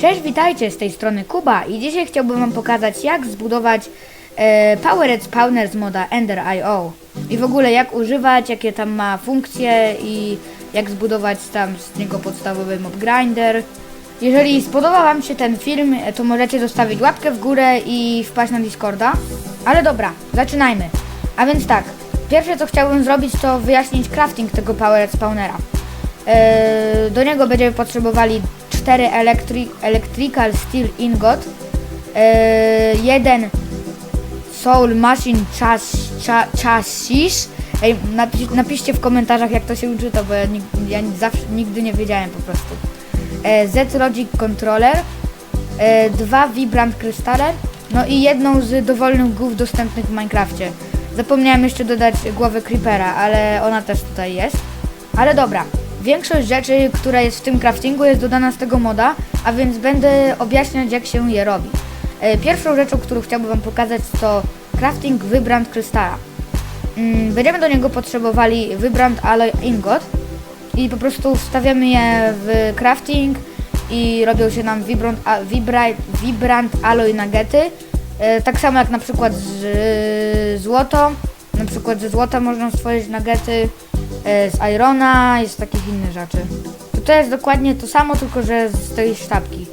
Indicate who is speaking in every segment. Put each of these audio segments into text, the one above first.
Speaker 1: Cześć, witajcie, z tej strony Kuba i dzisiaj chciałbym wam pokazać jak zbudować e, Powered Spawner z moda Ender.io i w ogóle jak używać, jakie tam ma funkcje i jak zbudować tam z niego podstawowy mob grinder. Jeżeli spodobał wam się ten film, e, to możecie zostawić łapkę w górę i wpaść na Discorda. Ale dobra, zaczynajmy. A więc tak, pierwsze co chciałbym zrobić to wyjaśnić crafting tego Powered Spawnera. E, do niego będziemy potrzebowali 4 elektri Electrical Steel Ingot, e, jeden Soul Machine chas cha Chassis. Ej, napisz, napiszcie w komentarzach jak to się uczyta, bo ja, ja zawsze, nigdy nie wiedziałem po prostu. E, Z-Logic Controller, e, dwa Vibrant Krystale, no i jedną z dowolnych głów dostępnych w Minecrafcie. Zapomniałem jeszcze dodać głowę Creepera, ale ona też tutaj jest. Ale dobra, większość rzeczy, która jest w tym craftingu jest dodana z tego moda, a więc będę objaśniać jak się je robi. E, Pierwszą rzeczą, którą chciałbym Wam pokazać to crafting Vibrant Krystala. Mm, Będziemy do niego potrzebowali Vibrant Alloy Ingot i po prostu wstawiamy je w crafting i robią się nam Vibrant, a, vibra, vibrant Alloy Nuggety. E, Tak samo jak na przykład z złoto. Na przykład ze złota można stworzyć nuggety, z irona i z takich innych rzeczy. To, to jest dokładnie to samo, tylko że z tej sztabki.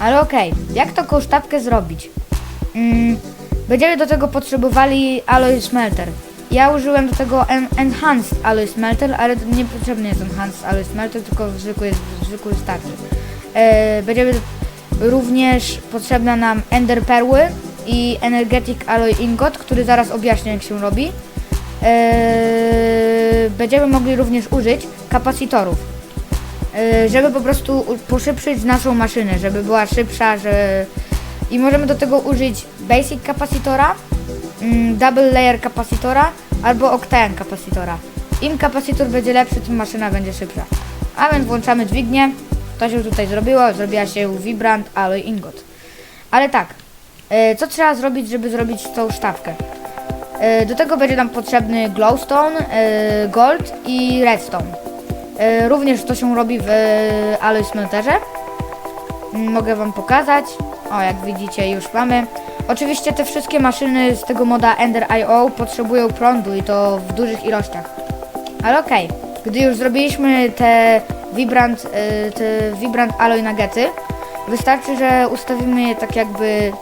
Speaker 1: Ale okej, jak taką sztabkę zrobić? Mm, będziemy do tego potrzebowali alloy smelter. Ja użyłem do tego en enhanced alloy smelter, ale to nie potrzebny jest enhanced alloy smelter, tylko zwykły, zwykły starczy. E, będziemy również potrzebna nam ender perły i energetic alloy ingot, który zaraz objaśnię jak się robi. E, będziemy mogli również użyć kapacitorów e, żeby po prostu poszypszyć naszą maszynę, żeby była szybsza, że... I możemy do tego użyć basic kapacitora, mm, double layer kapacitora albo octane kapacitora. Im kapacitor będzie lepszy, tym maszyna będzie szybsza. A więc włączamy dźwignię. To się tutaj zrobiło, zrobiła się Vibrant Alloy Ingot. Ale tak, e, co trzeba zrobić, żeby zrobić tą sztabkę? E, Do tego będzie nam potrzebny glowstone, e, gold i redstone. E, Również to się robi w Alloy Smelterze. Mm, Mogę Wam pokazać. O, jak widzicie, już mamy. Oczywiście te wszystkie maszyny z tego moda Ender.io potrzebują prądu i to w dużych ilościach. Ale okej, gdy już zrobiliśmy te Vibrant, te Vibrant Alloy Nuggety, wystarczy, że ustawimy je tak jakby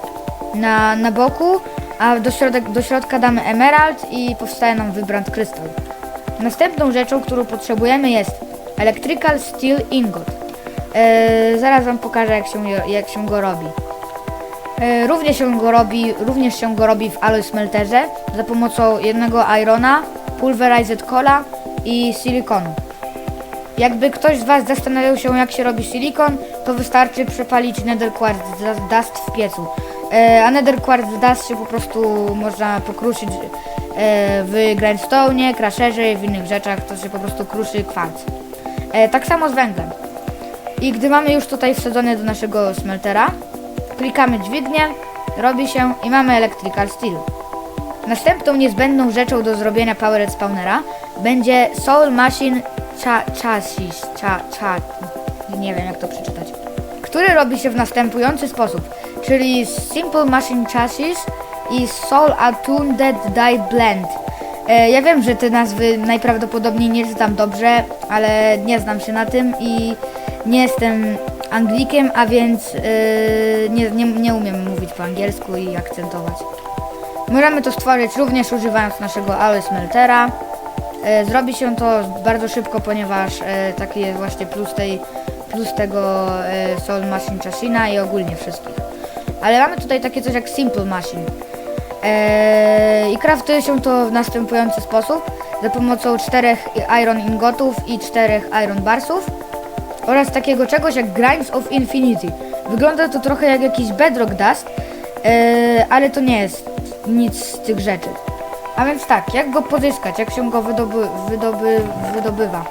Speaker 1: na, na boku, a do, środek, do środka damy Emerald i powstaje nam Vibrant Crystal. Następną rzeczą, którą potrzebujemy jest Electrical Steel Ingot. E, zaraz Wam pokażę jak się, jak się go robi. E, również się go robi, również się go robi w Alloy Smelterze za pomocą jednego Irona, Pulverized Cola i silikonu. Jakby ktoś z Was zastanawiał się jak się robi silikon, to wystarczy przepalić Nether Quartz Dust w piecu. E, a Nether Quartz Dust się po prostu można pokruszyć e, w grindstone, crasherze i w innych rzeczach, to się po prostu kruszy kwarc. E, tak samo z węglem. I gdy mamy już tutaj wsadzone do naszego smeltera, klikamy dźwignię, robi się i mamy electrical steel. Następną niezbędną rzeczą do zrobienia Powered Spawnera będzie Soul Machine cha Chassis, cha, cha, nie wiem jak to przeczytać, który robi się w następujący sposób, czyli Simple Machine Chassis i Soul Attuned Die Blend. E, ja wiem, że te nazwy najprawdopodobniej nie czytam dobrze, ale nie znam się na tym i nie jestem Anglikiem, a więc e, nie, nie, nie umiem mówić po angielsku i akcentować. Możemy to stworzyć również używając naszego Alloy Smeltera. E, zrobi się to bardzo szybko, ponieważ e, taki jest właśnie plus, tej, plus tego e, Soul Machine Chasina i ogólnie wszystkich. Ale mamy tutaj takie coś jak Simple Machine. E, I kraftuje się to w następujący sposób. Za pomocą czterech Iron Ingotów i czterech Iron Barsów oraz takiego czegoś jak Grinds of Infinity. Wygląda to trochę jak jakiś Bedrock Dust, e, ale to nie jest nic z tych rzeczy. A więc tak, jak go pozyskać, jak się go wydoby, wydoby, wydobywa?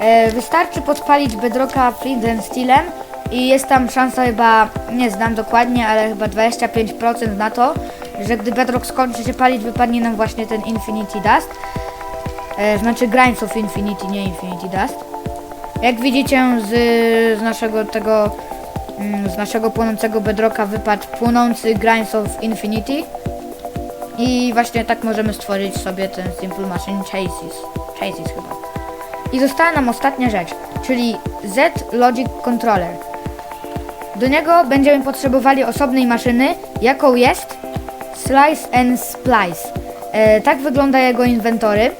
Speaker 1: E, wystarczy podpalić Bedrocka Flint and Steelem i jest tam szansa chyba, nie znam dokładnie, ale chyba 25% na to, że gdy Bedrock skończy się palić, wypadnie nam właśnie ten Infinity Dust. E, znaczy Grinds of Infinity, nie Infinity Dust. Jak widzicie z, z naszego tego mm, z naszego płonącego bedrocka wypadł płonący Grinds of Infinity. I właśnie tak możemy stworzyć sobie ten Simple Machine Chassis. Chassis chyba. I została nam ostatnia rzecz, czyli Z Logic Controller. Do niego będziemy potrzebowali osobnej maszyny, jaką jest Slice and Splice. E, tak wygląda jego inwentory.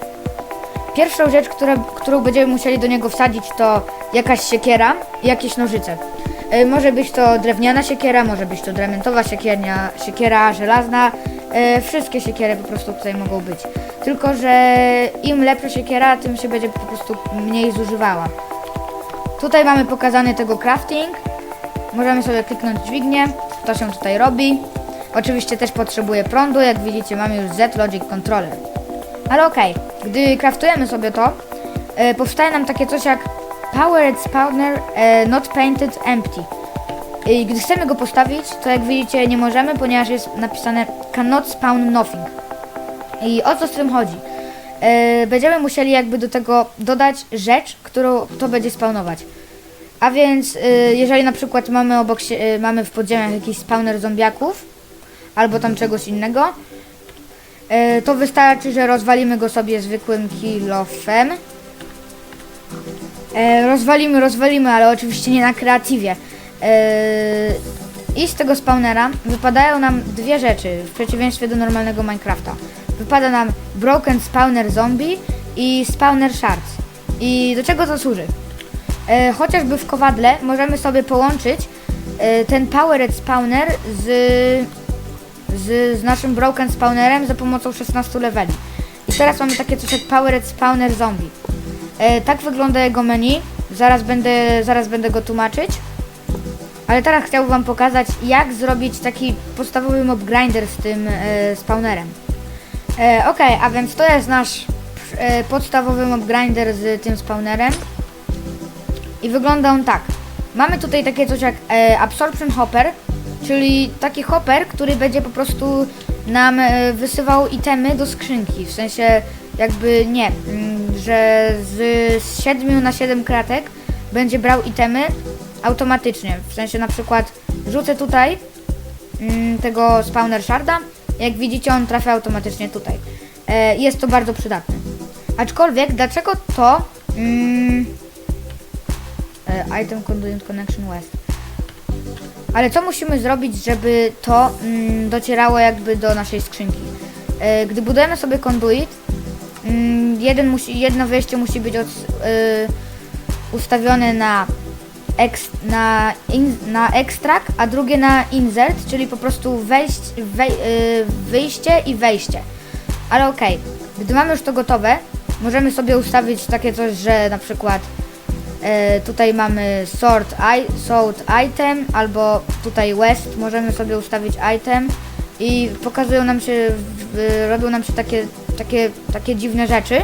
Speaker 1: Pierwszą rzecz, które, którą będziemy musieli do niego wsadzić to jakaś siekiera i jakieś nożyce. E, może być to drewniana siekiera, może być to diamentowa siekiernia, siekiera żelazna. E, wszystkie siekiery po prostu tutaj mogą być. Tylko, że im lepsza siekiera, tym się będzie po prostu mniej zużywała. Tutaj mamy pokazany tego crafting. Możemy sobie kliknąć dźwignię, to się tutaj robi. Oczywiście też potrzebuje prądu, jak widzicie mamy już Z-Logic Controller. Ale okej, gdy kraftujemy sobie to, e, powstaje nam takie coś jak Powered Spawner e, Not Painted Empty. I gdy chcemy go postawić, to jak widzicie nie możemy, ponieważ jest napisane Cannot Spawn Nothing. I o co z tym chodzi? E, będziemy musieli jakby do tego dodać rzecz, którą to będzie spawnować. A więc, y, jeżeli na przykład mamy obok się, y, mamy w podziemiach jakiś spawner zombiaków, albo tam czegoś innego, y, to wystarczy, że rozwalimy go sobie zwykłym kilofem. E, rozwalimy, rozwalimy, ale oczywiście nie na kreatywie. E, I z tego spawnera wypadają nam dwie rzeczy, w przeciwieństwie do normalnego Minecrafta. Wypada nam Broken Spawner Zombie i Spawner Shards. I do czego to służy? E, chociażby w kowadle możemy sobie połączyć e, ten Powered Spawner z, z, z naszym Broken Spawnerem za pomocą 16 leveli. I teraz mamy takie coś jak Powered Spawner Zombie. E, tak wygląda jego menu. Zaraz będę, zaraz będę go tłumaczyć. Ale teraz chciałbym Wam pokazać, jak zrobić taki podstawowy mob grinder z tym e, spawnerem. E, ok, a więc to jest nasz e, podstawowy mob grinder z tym spawnerem. I wygląda on tak. Mamy tutaj takie coś jak e, Absorption Hopper, czyli taki hopper, który będzie po prostu nam e, itemy do skrzynki. W sensie jakby nie, mm, że z, z 7 na 7 kratek będzie brał itemy automatycznie. W sensie na przykład rzucę tutaj mm, tego spawner sharda, jak widzicie on trafia automatycznie tutaj. E, jest to bardzo przydatne. Aczkolwiek dlaczego to mm, item conduit connection west. Ale co musimy zrobić, żeby to mm, docierało jakby do naszej skrzynki? E, gdy budujemy sobie conduit, mm, jeden musi, jedno wejście musi być od, e, ustawione na, ex, na, in, na extract, a drugie na insert, czyli po prostu wejść, wej, e, wyjście i wejście. Ale okej, gdy mamy już to gotowe, możemy sobie ustawić takie coś, że na przykład E, tutaj mamy sort, i, sort item albo tutaj west możemy sobie ustawić item i pokazują nam się, w, robią nam się takie, takie, takie dziwne rzeczy.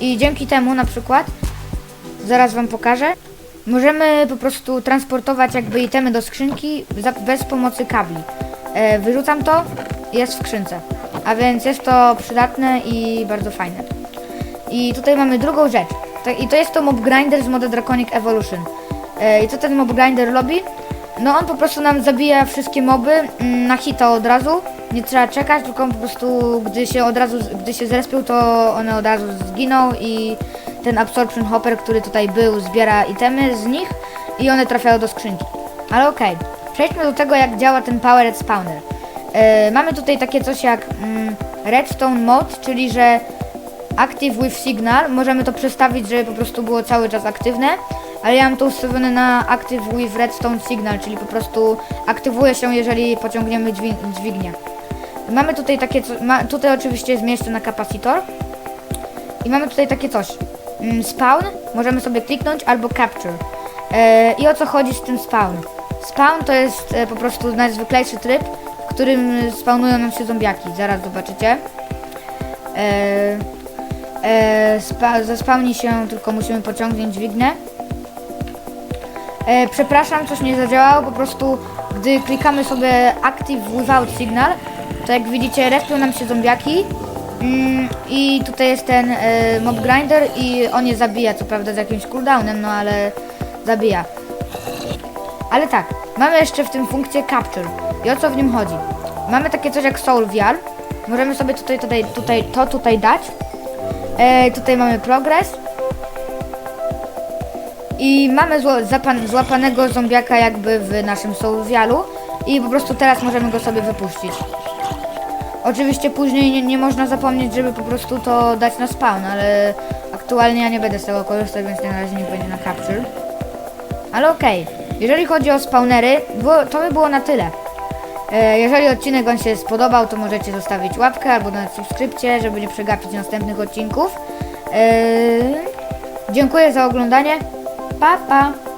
Speaker 1: I dzięki temu na przykład zaraz wam pokażę możemy po prostu transportować jakby itemy do skrzynki za, bez pomocy kabli. E, wyrzucam to jest w skrzynce. A więc jest to przydatne i bardzo fajne. I tutaj mamy drugą rzecz. To, I to jest to mob grinder z modu Draconic Evolution. E, I co ten mob grinder robi? No on po prostu nam zabija wszystkie moby mm, na hita od razu. Nie trzeba czekać, tylko po prostu gdy się od razu, gdy się zrespią, to one od razu zginą i ten absorption hopper, który tutaj był, zbiera itemy z nich i one trafiają do skrzynki. Ale okej, przejdźmy do tego jak działa ten powered spawner. E, mamy tutaj takie coś jak mm, redstone mode, czyli że Active with Signal. Możemy to przestawić, żeby po prostu było cały czas aktywne. Ale ja mam to ustawione na Active with Redstone Signal, czyli po prostu aktywuje się, jeżeli pociągniemy dźwig dźwignię. Mamy tutaj takie, ma, tutaj oczywiście jest miejsce na kapacitor. I mamy tutaj takie coś. Mm, Spawn, możemy sobie kliknąć, albo Capture. E, I o co chodzi z tym spawn? Spawn to jest e, po prostu najzwyklejszy tryb, w którym spawnują nam się zombiaki. Zaraz zobaczycie. E, e, spa, się, tylko musimy pociągnąć dźwignę. E, przepraszam, coś nie zadziałało, po prostu gdy klikamy sobie Active Without Signal, to jak widzicie respią nam się zombiaki mm, i tutaj jest ten e, mob grinder i on je zabija, co prawda z jakimś cooldownem, no ale zabija. Ale tak, mamy jeszcze w tym funkcję Capture. I o co w nim chodzi? Mamy takie coś jak Soul VR. Możemy sobie tutaj, tutaj, tutaj, to tutaj dać. E, tutaj mamy progres. I mamy złapanego zombiaka jakby w naszym VRu. I po prostu teraz możemy go sobie wypuścić. Oczywiście później nie, nie można zapomnieć, żeby po prostu to dać na spawn, ale aktualnie ja nie będę z tego korzystać, więc na razie nie będzie na capture. Ale okej, jeżeli chodzi o spawnery, to by było na tyle. E, jeżeli odcinek Wam się spodobał, to możecie zostawić łapkę albo dać subskrypcję, żeby nie przegapić następnych odcinków. E, dziękuję za oglądanie. Pa, pa!